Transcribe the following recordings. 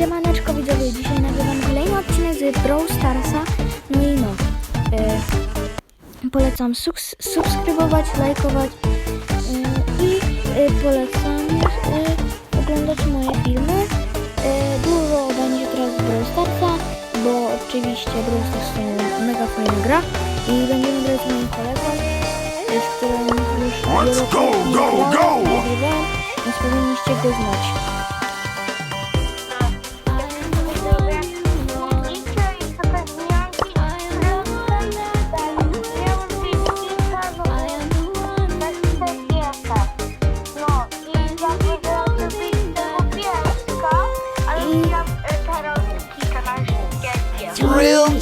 Siemaneczko widzowie, dzisiaj nagrywam kolejny odcinek z Brawl Starsa. No i no, e, polecam subs- subskrybować, lajkować e, i e, polecam oglądać moje filmy. E, dużo będzie teraz z Brawl Starsa, bo oczywiście Brawl Stars to mega fajna gra i będziemy grać z moim kolegą, z którym już Let's go, go, go! więc powinniście go znać.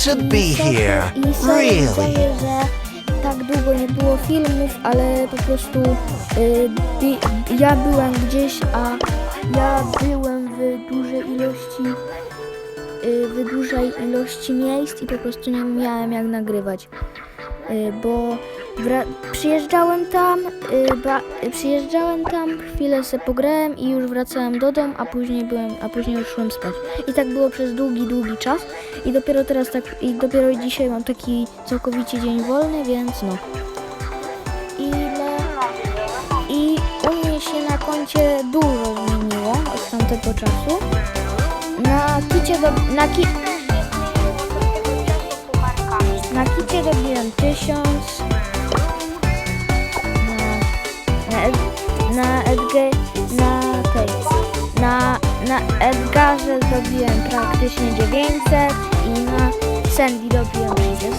To be here. I Really. że tak długo nie było filmów, ale po prostu y, bi, ja byłem gdzieś, a ja byłem w dużej ilości y, w dużej ilości miejsc i po prostu nie miałem jak nagrywać. Y, bo przyjeżdżałem tam, y, przyjeżdżałem tam, chwilę se pograłem i już wracałem do domu, a później byłem, a później już szłem spać. I tak było przez długi, długi czas i dopiero teraz tak, i dopiero dzisiaj mam taki całkowicie dzień wolny, więc no. Ile, I u mnie się na koncie dużo zmieniło od tamtego czasu. Na kicie do, na dobiłem 1000. Na, na, na Edge, na tej, na, na Edgarze dobiłem praktycznie 900 i na Sandy dobiłem 30.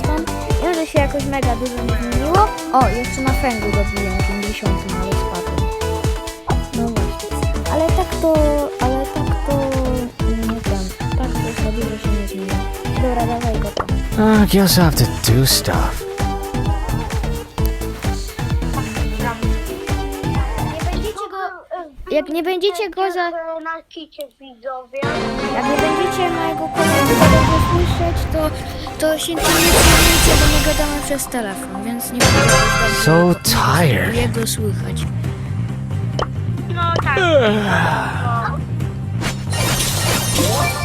I że się jakoś mega dużo nie zmieniło. O, jeszcze na Fengu dobiłem 50, ale spadłem. No właśnie. Ale tak to, ale tak to, nie wiem, tak to za dużo się nie zmieniło. Dobra, dawaj Uh, guess I have to do stuff. Nie będziecie go, jak nie będziecie go za, na kicie widzowie. jak nie będziecie mojego kolegę słyszeć, to, to się nie przejmujcie, bo my gadamy przez telefon, więc nie będzie dobrze So tired. jego słychać. No tak. Nie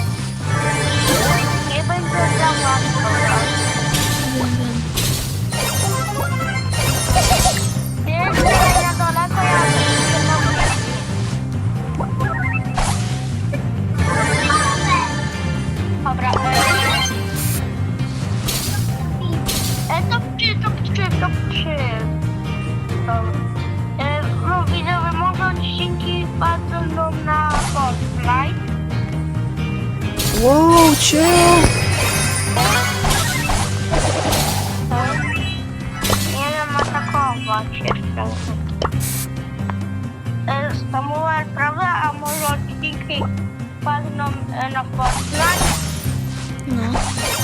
odcinki padną e, na Fortnite? No,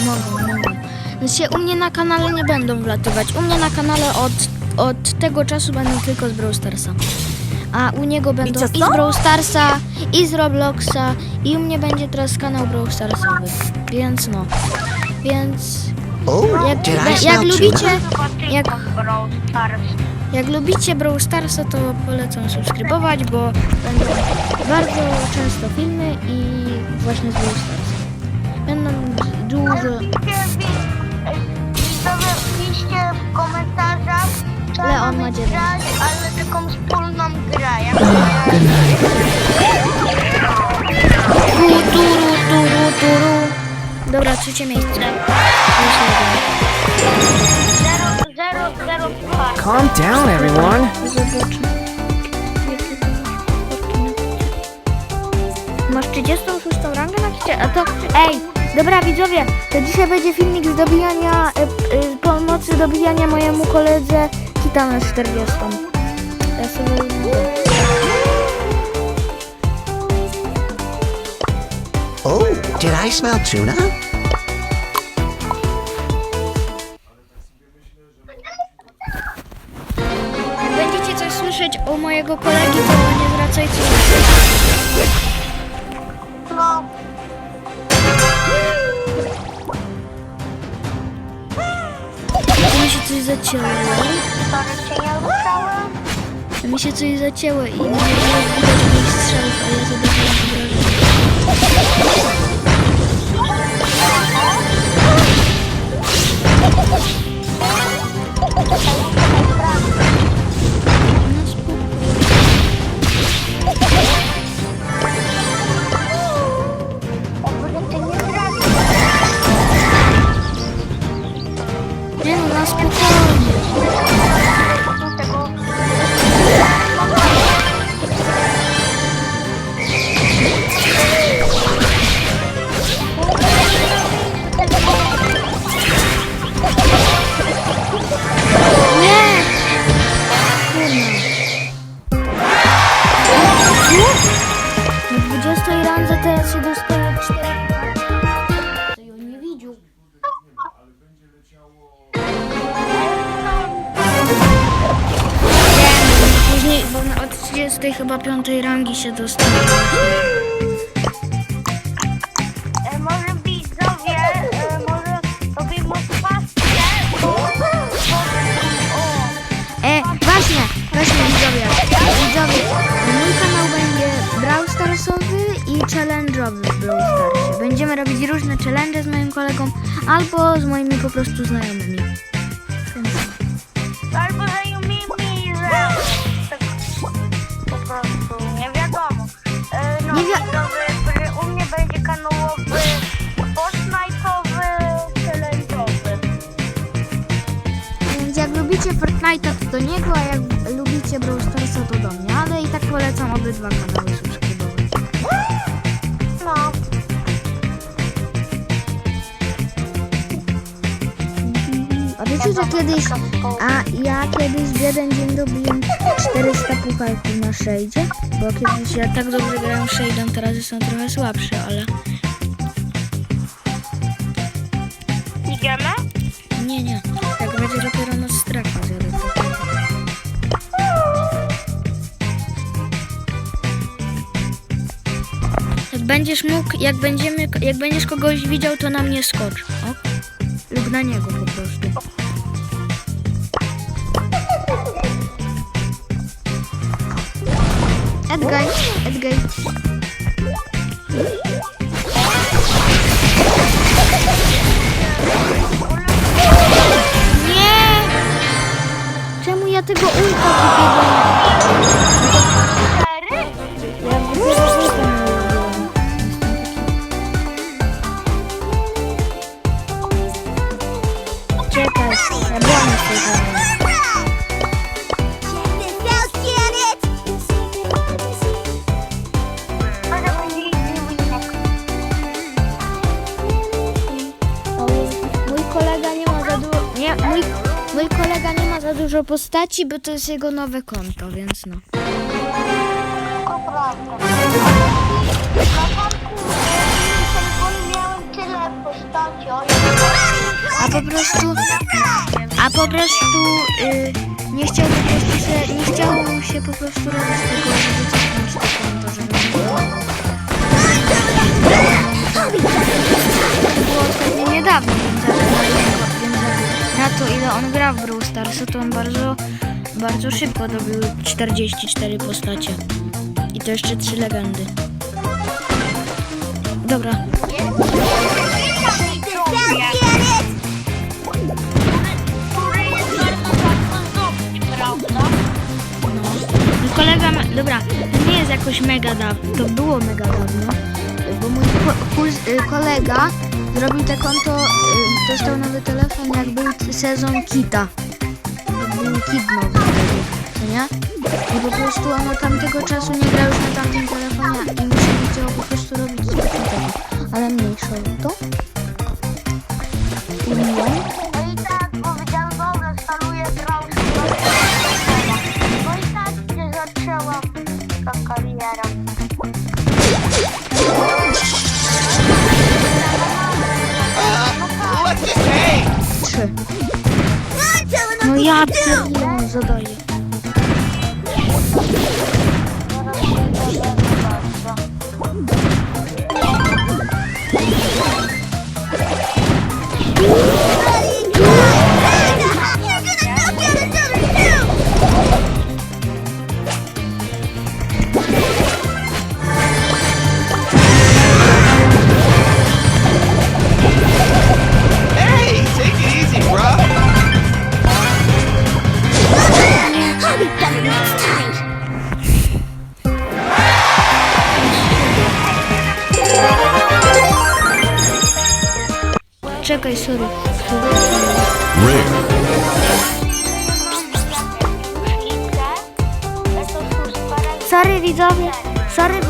mogą, mogą. Znaczy, u mnie na kanale nie będą wlatywać. U mnie na kanale od, od tego czasu będą tylko z Brawl Starsa. A u niego będą i z Brawl Starsa, i z Robloxa, i u mnie będzie teraz kanał Brawl Starsowy. Więc no. Więc Oh, jak, did I jak, smell lubicie, tylko Jak- Brawl Stars. jak lubicie Brawl Starsa, to polecam subskrybować, bo będą bardzo często filmy i właśnie z Starsa. Będą dużo. E, Widzowie, piszcie w komentarzach, co Leon ma dziewięć. grać, ale taką wspólną grę. Jak Tu, turu, turu, turu. Dobra, trzecie miejsce. Zero, zero, zero, dwa. Calm down, everyone. Zobaczmy. Masz 36 rangę na kicie? A to, ej, dobra widzowie, to dzisiaj będzie filmik z dobijania, e, e, pomocy dobijania mojemu koledze kita na 40. Ja sobie Oh, did I smell tuna? Będziecie coś słyszeć o mojego kolegi, to nie zwracajcie uwagi. coś zacięło. A mi się coś zacięło i nie było widać moich strzałów, a ja zadawałam obrażenia. Później, bo na- od 30 chyba 5 rangi się dostaje. E, może widzowie, e, może robimy pasję, bo... E, właśnie, właśnie widzowie. Widzowie, mój kanał będzie Brawl Starsowy i challenge'owy w Brawl Starsie. Będziemy robić różne challenge z moim kolegą albo z moimi po prostu znajomymi. albo znajomymi, że... Tak, po prostu, nie wiadomo. E, no, Nie wi- widzowie, że u mnie będzie kanałowy Fortnite'owy, challenge'owy. Więc jak lubicie Fortnite'a to do niego, a jak lubicie Brawl Starsa to do mnie. Ale i tak polecam obydwa kanały kiedyś... A ja kiedyś w jeden dzień robiłem 400 pucharków na Shade'zie. Bo kiedyś ja tak dobrze grałem Shade'em, teraz jestem trochę słabszy, ale... Idziemy? Nie, nie. Jak będzie dopiero noc strefa zjadę. Jak będziesz mógł, jak będziemy, jak będziesz kogoś widział, to na mnie skocz. O? Lub na niego po prostu. Edgaj, Edgaj. Nie! Czemu ja tego ulta wybiegam? Dużo postaci, bo to jest jego nowe konto, więc no. A po prostu. A po prostu. Y, nie chciał po prostu się. Nie chciało mu się po prostu robić tego, żeby cofnąć on gra w Brawl Starsa, to on bardzo, bardzo szybko dobił 44 postacie. I to jeszcze 3 legendy. Dobra? Mój kolega, ma, dobra, to nie jest jakoś mega dawno, to było mega dawno, y, kolega zrobił te konto, y, dostał nowy telefon, jak był sezon Kita. Był Kit nowy co nie? I po prostu on od tamtego czasu nie gra już na tamtym telefonie i mi po prostu robić takiego. Ale mniejsza o to. Trzy. No ja pierdolę, zadaję. Czekaj, sorry. Sorry widzowie, sorry widzowie, sorry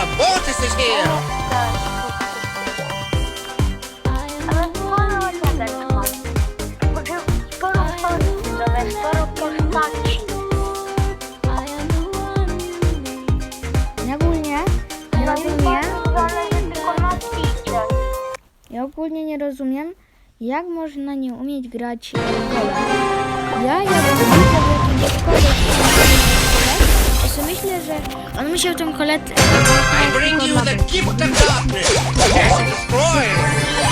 Yeah, is here! Ja ogólnie nie rozumiem. Jak można nie umieć grać w. Ja, ja On musiał tą koletę...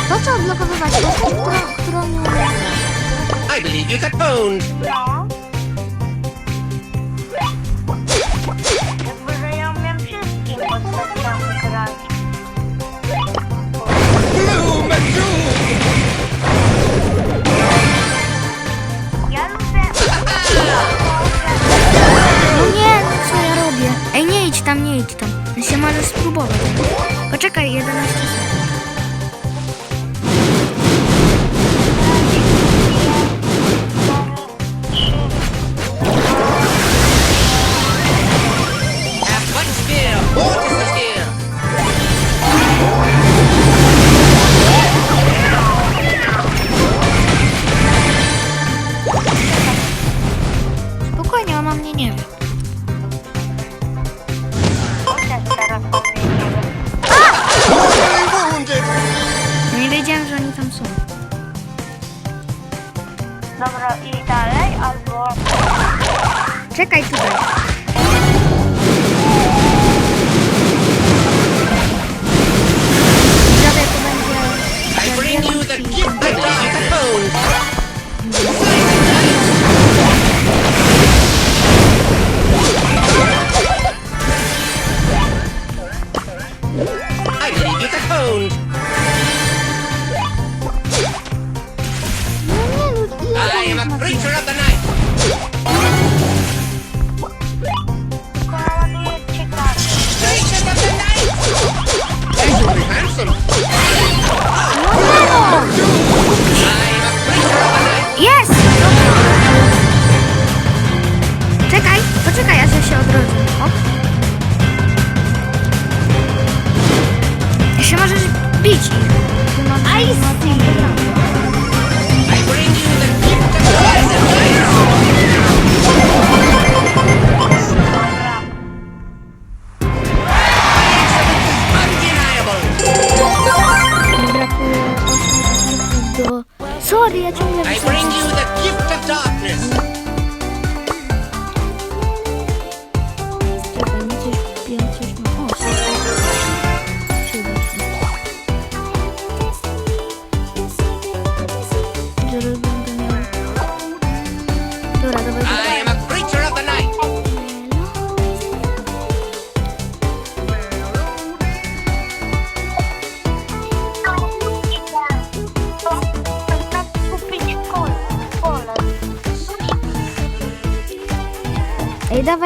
Po co odblokowywać postać, którą, nie umiesz? I believe you got owned. കഴിയുന്നത് Czekaj tutaj. Widzowie, to będzie... na wielki I gave you the phone!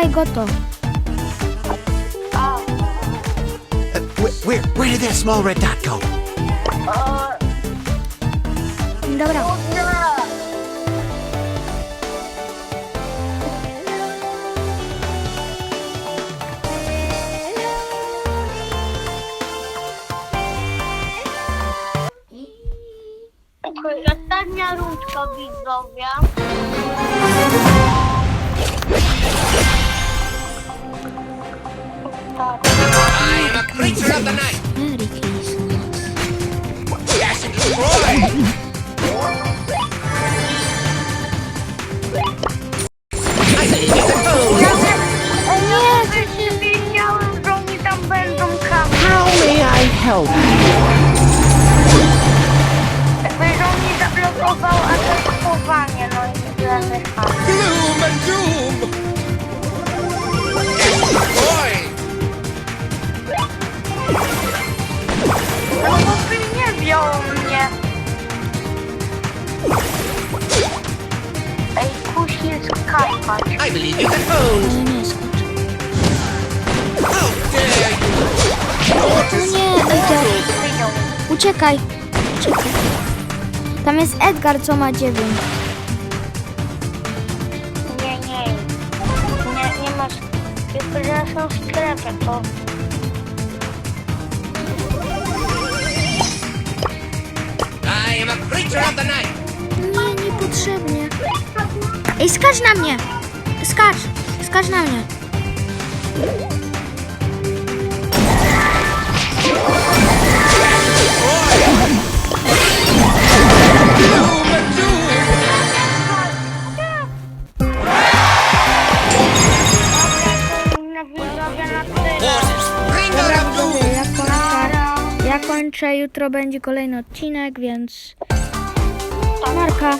I got to. Uh, where, where, where did that small red dot go? help. Będą zablokował atakowanie, no i tyle Gloom and doom! No bo by nie wziął mnie. Ej, kusi jest. I believe you can phone! Nie, nie, skoczy. Oh! No nie, Edgar. Uciekaj. Uciekaj. Tam jest Edgar, co ma 9. Nie, nie. Nie, nie masz. Tylko, że są w strefie, to... I am a creature of the night. Nie, niepotrzebnie. Ej, skacz na mnie! Skacz! Skacz na mnie! Ja kończę. Jutro będzie kolejny odcinek, więc... Marka.